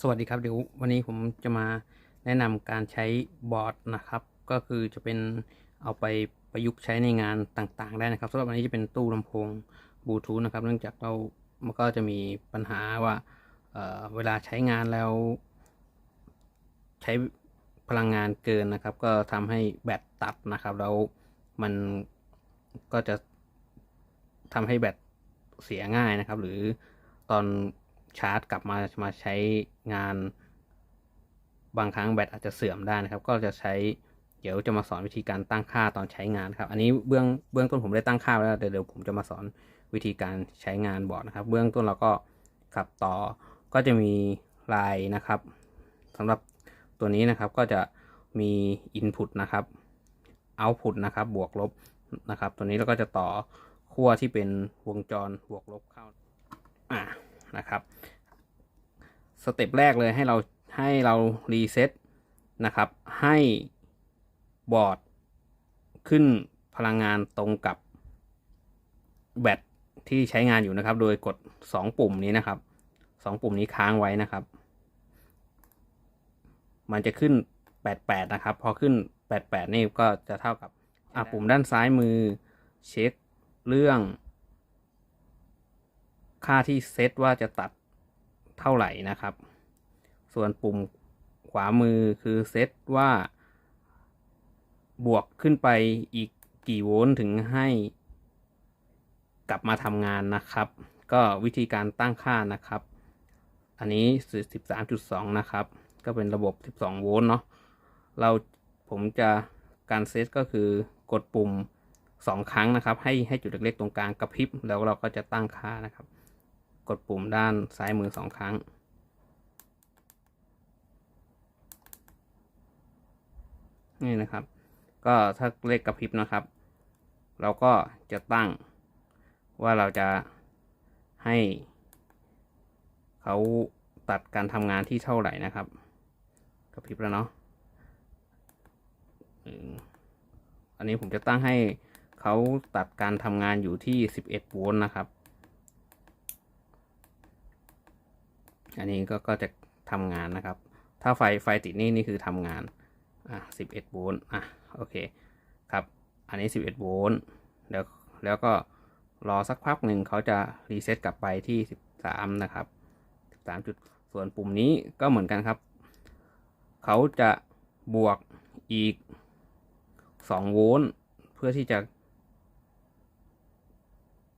สวัสดีครับเดี๋ยววันนี้ผมจะมาแนะนำการใช้บอร์ดนะครับ ก็คือจะเป็นเอาไปประยุกต์ใช้ในงานต่างๆ ได้นะครับสำหรับวันนี้จะเป็นตู้ลำโพงบลูทูธนะครับ เนื่องจากเรามันก็จะมีปัญหาว่าเเวลาใช้งานแล้วใช้พลังงานเกินนะครับ ก็ทำให้แบตตัดนะครับแล้วมันก็จะทำให้แบตเสียง่ายนะครับ หรือตอน ชาร์จกลับมามาใช้งาน บางครั้งแบตอาจจะเสื่อมได้นะครับ ก็จะใช้เดี๋ยวจะมาสอนวิธีการตั้งค่าตอนใช้งานครับ อันนี้เบื้องเบื้องต้นผมได้ตั้งค่าแล้วเดี๋ยวผมจะมาสอนวิธีการใช้งานบอร์ดนะครับ เบื้องต้นเราก็ขับต่อก็จะมีลายนะครับสำหรับตัวนี้นะครับก็จะมี Input นะครับ Output นะครับบวกลบนะครับ ตัวนี้เราก็จะต่อขั้วที่เป็นวงจรบวกลบเข้าอ่า นะครับสเต็ปแรกเลยให้เราให้เรารีเซ็ตนะครับ ให้บอร์ดขึ้นพลังงานตรงกับแบตที่ใช้งานอยู่นะครับ โดยกด 2 ปุ่มนี้นะครับ 2 ปุ่มนี้ค้างไว้นะครับ มันจะขึ้น 88 นะครับ พอขึ้น 88 นี่ก็จะเท่ากับ อะปุ่มด้านซ้ายมือ เช็คเรื่อง ค่าที่เซตว่าจะตัดเท่าไหร่นะครับ ส่วนปุ่มขวามือคือเซตว่า บวกขึ้นไปอีกกี่โวลต์ถึงให้ กลับมาทำงานนะครับ ก็วิธีการตั้งค่านะครับ อันนี้ 13.2 นะครับ ก็เป็นระบบ 12 โวลต์เนาะ เราผมจะการเซตก็คือกดปุ่ม 2 ครั้งนะครับ ให้ให้จุดเล็กๆตรงกลางกระพริบแล้วเราก็จะตั้งค่านะครับ กดปุ่มด้านซ้ายมือ2ครั้ง นี่นะครับ ก็ถ้าเลขกระพริบนะครับ เราก็จะตั้งว่าเราจะให้เขาตัดการทำงานที่เท่าไหร่นะครับกระพริบแล้วเนาะอันนี้ผมจะตั้งให้เขาตัดการทำงานอยู่ที่ 11 โวลต์นะครับ อันนี้ก็ก็จะทำงานนะครับ ถ้าไฟไฟติดนี่นี่คือทำงานอะ11โวลต์อะโอเคครับอันนี้11โวลต์แล้วแล้วก็รอสักพักหนึ่งเขาจะรีเซ็ตกลับไปที่13นะครับ13จุดส่วนปุ่มนี้ก็เหมือนกันครับ เขาจะบวกอีก2โวลต์เพื่อที่จะ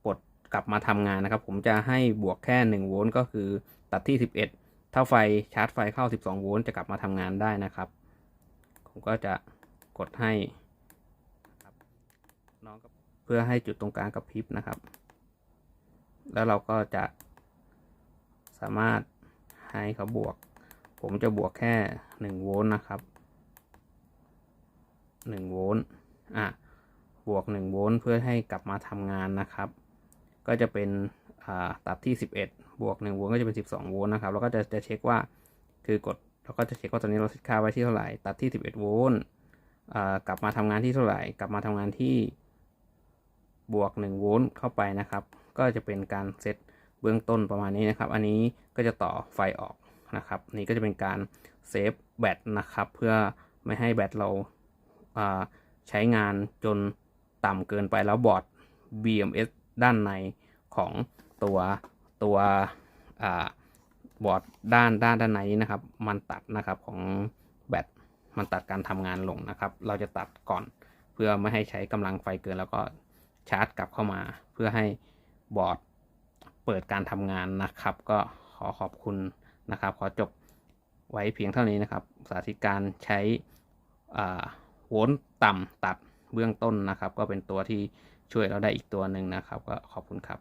ปลดกลับมาทำงานนะครับ ผมจะให้บวกแค่1โวลต์ก็คือ ตัดที่ 11 ถ้าไฟชาร์จไฟเข้า 12 โวลต์จะกลับมาทำงานได้นะครับ ผมก็จะกดให้น้องเพื่อให้จุดตรงกลางกระพริบนะครับ แล้วเราก็จะสามารถให้เขาบวก ผมจะบวกแค่หนึ่งโวลต์นะครับหนึ่งโวลต์อะบวกหนึ่งโวลต์เพื่อให้กลับมาทำงานนะครับ ก็จะเป็น ตัดที่ 11 บวก1โวลต์ก็จะเป็น 12 โวลต์นะครับ แล้วก็จะจะเช็คว่าคือกดเราก็จะเช็คว่าตอนนี้เราเซตค่าไว้ที่เท่าไหร่ ตัดที่ 11 โวลต์กลับมาทำงานที่เท่าไหร่ กลับมาทำงานที่บวก1โวลต์เข้าไปนะครับ ก็จะเป็นการเซตเบื้องต้นประมาณนี้นะครับ อันนี้ก็จะต่อไฟออกนะครับ นี่ก็จะเป็นการเซฟแบตนะครับ เพื่อไม่ให้แบตเราใช้งานจนต่ำเกินไปแล้วบอร์ด BMS ด้านในของ ตัวตัวบอร์ดด้านด้านด้านในนี้นะครับ มันตัดนะครับของแบตมันตัดการทำงานลงนะครับ เราจะตัดก่อนเพื่อไม่ให้ใช้กำลังไฟเกิน แล้วก็ชาร์จกลับเข้ามา เพื่อให้บอร์ดเปิดการทำงานนะครับ ก็ขอขอบคุณนะครับ ขอจบไว้เพียงเท่านี้นะครับ สาธิตการใช้โวลต์ต่ำตัดเบื้องต้นนะครับ ก็เป็นตัวที่ช่วยเราได้อีกตัวหนึ่งนะครับ ก็ขอบคุณครับ